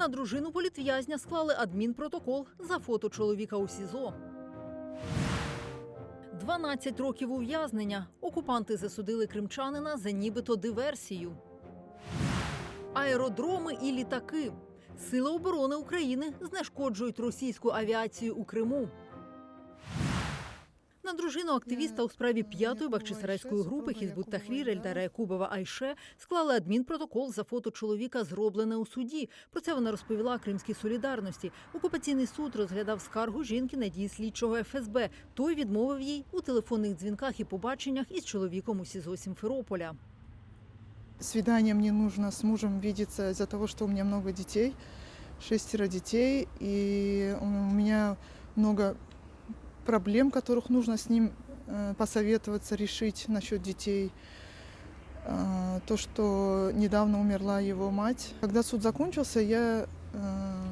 На дружину політв'язня склали адмінпротокол за фото чоловіка у СІЗО. 12 років ув'язнення. Окупанти засудили кримчанина за нібито диверсію. Аеродроми і літаки. Сили оборони України знешкоджують російську авіацію у Криму. На дружину активіста у справі п'ятої бахчисарайської групи Хізбут Тахрір Ельдара Якубова Айше склали адмінпротокол за фото чоловіка, зроблене у суді. Про це вона розповіла Кримській солідарності. Окупаційний суд розглядав скаргу жінки на дії слідчого ФСБ. Той відмовив їй у телефонних дзвінках і побаченнях із чоловіком у СІЗО Сімферополя. Свидание мне нужно с мужем видеться из-за того, что у меня много детей, шестеро детей, и у меня много проблем, которых нужно с ним э, посоветоваться, решить насчет детей. А, То, что недавно умерла его мать. Когда суд закончился, я э,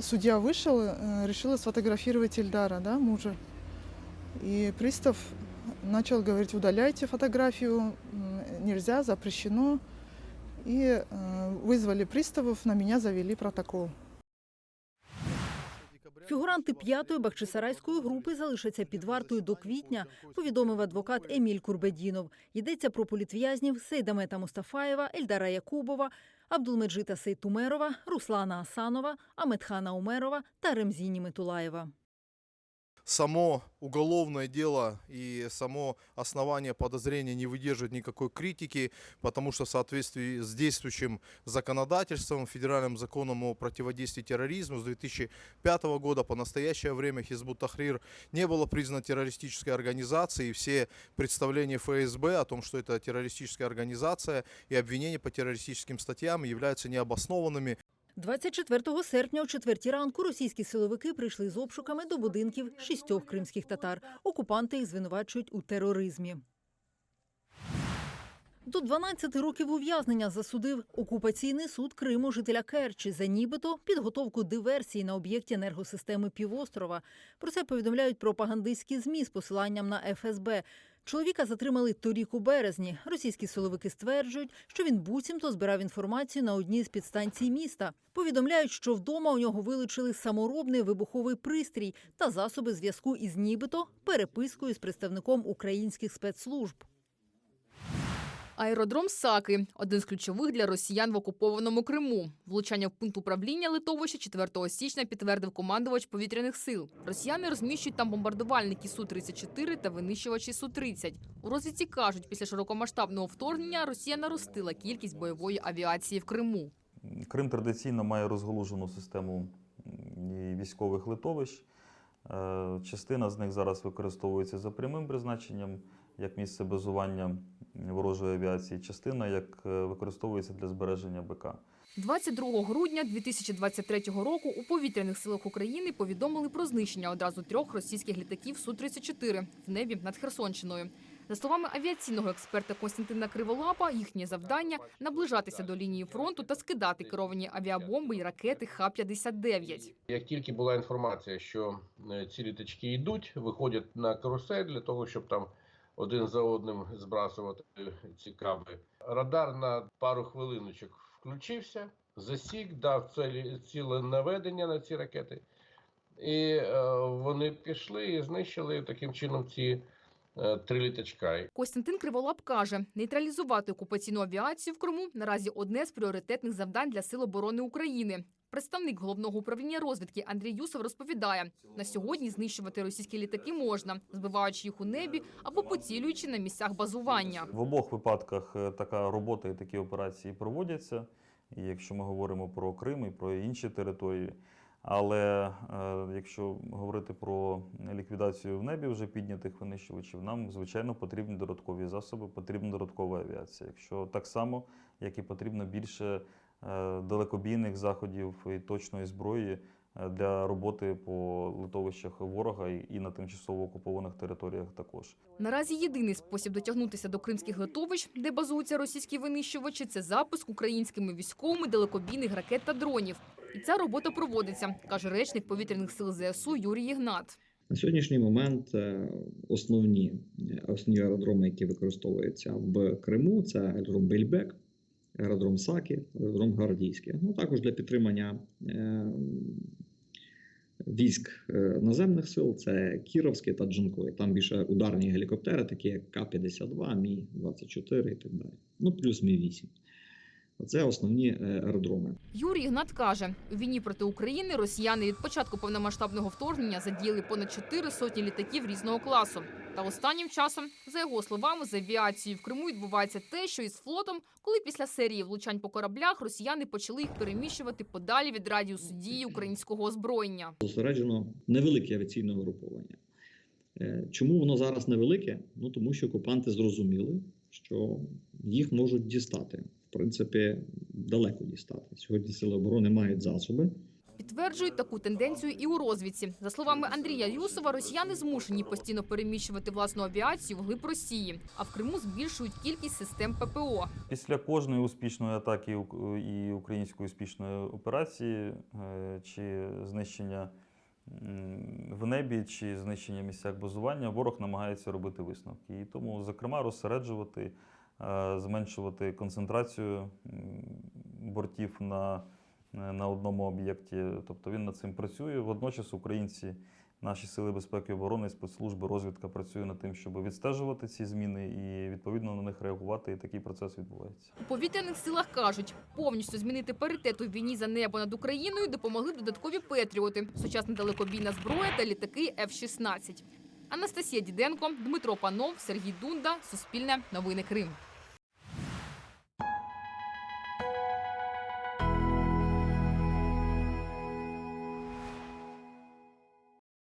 судья вышел, э, решила сфотографировать Ильдара, да, мужа. И пристав начал говорить, удаляйте фотографию, нельзя, запрещено. И э, вызвали приставов, на меня завели протокол. Фігуранти п'ятої бахчисарайської групи залишаться під вартою до квітня, повідомив адвокат Еміль Курбедінов. Йдеться про політв'язнів Сейдамета Мустафаєва, Ельдара Якубова, Абдулмеджита Сейтумерова, Руслана Асанова, Аметхана Умерова та Ремзіні Митулаєва. Само уголовное дело и само основание подозрения не выдерживает никакой критики, потому что в соответствии с действующим законодательством, федеральным законом о противодействии терроризму с 2005 года по настоящее время Хизбут Тахрир не было признано террористической организацией, и все представления ФСБ о том, что это террористическая организация и обвинения по террористическим статьям являются необоснованными. 24 серпня о четвертій ранку російські силовики прийшли з обшуками до будинків шістьох кримських татар. Окупанти їх звинувачують у тероризмі. До 12 років ув'язнення засудив окупаційний суд Криму жителя Керчі за нібито підготовку диверсії на об'єкті енергосистеми півострова. Про це повідомляють пропагандистські змі з посиланням на ФСБ. Чоловіка затримали торік у березні. Російські силовики стверджують, що він буцімто збирав інформацію на одній з підстанцій міста. Повідомляють, що вдома у нього вилучили саморобний вибуховий пристрій та засоби зв'язку із нібито перепискою з представником українських спецслужб. Аеродром Саки один з ключових для росіян в окупованому Криму. Влучання в пункт управління литовища 4 січня підтвердив командувач повітряних сил. Росіяни розміщують там бомбардувальники Су-34 та винищувачі Су-30. У розвідці кажуть, після широкомасштабного вторгнення Росія наростила кількість бойової авіації в Криму. Крим традиційно має розгалужену систему військових литовищ. Е, Частина з них зараз використовується за прямим призначенням як місце базування ворожої авіації, частина як е, використовується для збереження БК. 22 грудня 2023 року у повітряних силах України повідомили про знищення одразу трьох російських літаків Су-34 в небі над Херсонщиною. За словами авіаційного експерта Константина Криволапа, їхнє завдання наближатися до лінії фронту та скидати керовані авіабомби і ракети Х-59. Як тільки була інформація, що е, ці літачки йдуть, виходять на карусель для того, щоб там один за одним збрасувати ці каби. Радар на пару хвилиночок включився, засік, дав цілі, ціле наведення на ці ракети, і е, вони пішли і знищили таким чином ці е, три літачка. Костянтин Криволап каже, нейтралізувати окупаційну авіацію в Криму наразі одне з пріоритетних завдань для Сил оборони України. Представник головного управління розвідки Андрій Юсов розповідає, на сьогодні знищувати російські літаки можна, збиваючи їх у небі або поцілюючи на місцях базування. В обох випадках е, така робота і такі операції проводяться. І якщо ми говоримо про Крим і про інші території. Але е, якщо говорити про ліквідацію в небі вже піднятих винищувачів, нам звичайно потрібні додаткові засоби, потрібна додаткова авіація. Якщо так само, як і потрібно більше е, далекобійних заходів і точної зброї е, для роботи по литовищах ворога і на тимчасово окупованих територіях також. Наразі єдиний спосіб дотягнутися до кримських литовищ, де базуються російські винищувачі, це запуск українськими військовими далекобійних ракет та дронів. І ця робота проводиться, каже речник повітряних сил ЗСУ Юрій Ігнат. На сьогоднішній момент е, основні, основні аеродроми, які використовуються в Криму, це аеродром Бельбек, аеродром Саки, аеродром Гвардійське. Ну також для підтримання е, військ е, наземних сил це Кіровське та Джанкой. Там більше ударні гелікоптери, такі як К-52, Мі-24 і так далі. Ну плюс Мі-8. Це основні е, аеродроми. Юрій Ігнат каже, у війні проти України росіяни від початку повномасштабного вторгнення задіяли понад чотири сотні літаків різного класу. Та останнім часом, за його словами, з авіацією в Криму відбувається те, що із флотом, коли після серії влучань по кораблях росіяни почали їх переміщувати подалі від радіусу дії українського озброєння. зосереджено невелике авіаційне угруповання. Е, Чому воно зараз невелике? Ну тому що окупанти зрозуміли, що їх можуть дістати. В принципі, далеко дістати. Сьогодні сили оборони мають засоби. Підтверджують таку тенденцію і у розвідці. За словами Андрія Юсова, росіяни змушені постійно переміщувати власну авіацію вглиб Росії, а в Криму збільшують кількість систем ППО. Після кожної успішної атаки ук- і української успішної операції е, чи знищення в небі, чи знищення в місцях базування, ворог намагається робити висновки. І тому, зокрема, розсереджувати, зменшувати концентрацію бортів на, на одному об'єкті. Тобто він над цим працює. Водночас українці. Наші сили безпеки і оборони, спецслужби, розвідка працює над тим, щоб відстежувати ці зміни і відповідно на них реагувати. І такий процес відбувається. У повітряних силах кажуть, повністю змінити паритет у війні за небо над Україною допомогли додаткові петріоти, сучасна далекобійна зброя та літаки F-16. Анастасія Діденко, Дмитро Панов, Сергій Дунда, Суспільне, Новини Крим.